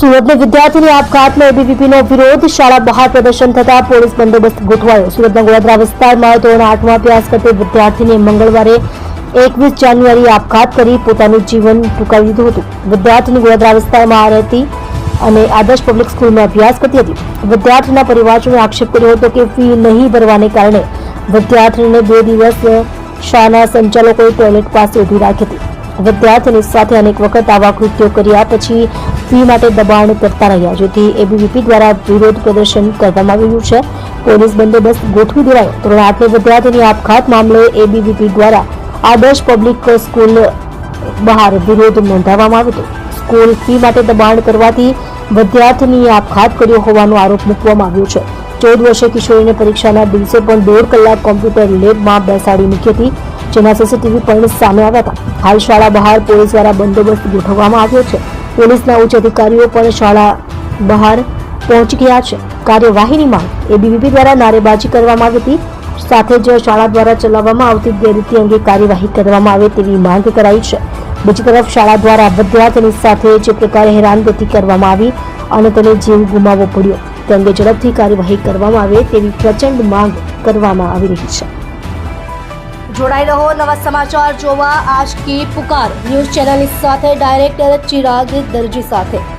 સુરતની વિદ્યાર્થીની આપઘાતમાં એબીવીપીનો વિરોધ, શાળા બહાર પ્રદર્શન થતા પોલીસ બંદોબસ્ત ગોઠવાયો. સુરતના ગોળાદરા વિસ્તારમાં ધોરણ આઠમા અભ્યાસ કરતી વિદ્યાર્થીનીએ મંગળવારે એકવીસ જાન્યુઆરીએ આપઘાત કરી પોતાનું જીવન ટૂંકાવી દીધું હતું. વિદ્યાર્થીની ગોળાદરા વિસ્તારમાં રહેતી અને આદર્શ પબ્લિક સ્કૂલમાં અભ્યાસ કરતી હતી. વિદ્યાર્થીના પરિવારજોએ આક્ષેપ કર્યો હતો કે ફી નહીં ભરવાને કારણે વિદ્યાર્થીને બે દિવસ શાળાના સંચાલકોએ ટોયલેટ પાસે ઊભી રાખી હતી. વિદ્યાર્થીની સાથે અનેક વખત આવા કૃત્યો કર્યા, પછી ફી માટે દબાણ કરતા રહ્યા, જેથી એબીવીપી દ્વારા વિરોધ પ્રદર્શન કરવામાં આવ્યું છે. પોલીસ બંદોબસ્ત ગોઠવી દેવાયો. ધોરણ વિદ્યાર્થીની આપઘાત મામલે એબીવીપી દ્વારા આદર્શ પબ્લિક સ્કૂલ બહાર વિરોધ નોંધાવવામાં આવ્યો હતો. સ્કૂલ ફી માટે દબાણ કરવાથી વિદ્યાર્થીની આપઘાત કર્યો હોવાનો આરોપ મૂકવામાં આવ્યો છે. ચૌદ વર્ષે કિશોરીને પરીક્ષાના દિવસે પણ દોઢ કલાક કોમ્પ્યુટર લેબમાં બેસાડી મૂકી હતી. જેના સીસીટીવી પણ સામે આવ્યા હતા. હાલ શાળા બહાર પોલીસ દ્વારા બંદોબસ્ત ગોઠવવામાં આવ્યો છે. પોલીસના ઉચ્ચ અધિકારીઓ પણ શાળા બહાર પહોંચી ગયા છે. કાર્યવાહીની માંગ એબીવીપી દ્વારા નારેબાજી કરવામાં આવી હતી. સાથે જ શાળા દ્વારા ચલાવવામાં આવતી ગેરરીતિ અંગે કાર્યવાહી કરવામાં આવે તેવી માંગ કરાઈ છે. બીજી તરફ શાળા દ્વારા વિદ્યાર્થીની સાથે જે પ્રકારે હેરાનગતિ કરવામાં આવી અને તેને જીવ ગુમાવવો પડ્યો, તે અંગે ઝડપથી કાર્યવાહી કરવામાં આવે તેવી પ્રચંડ માંગ કરવામાં આવી રહી છે. જોડાઈ રહો, નવા સમાચાર જોવા આજ કી પુકાર. ન્યૂઝ ચેનલની સાથે ડાયરેક્ટર ચિરાગ દરજી સાથે.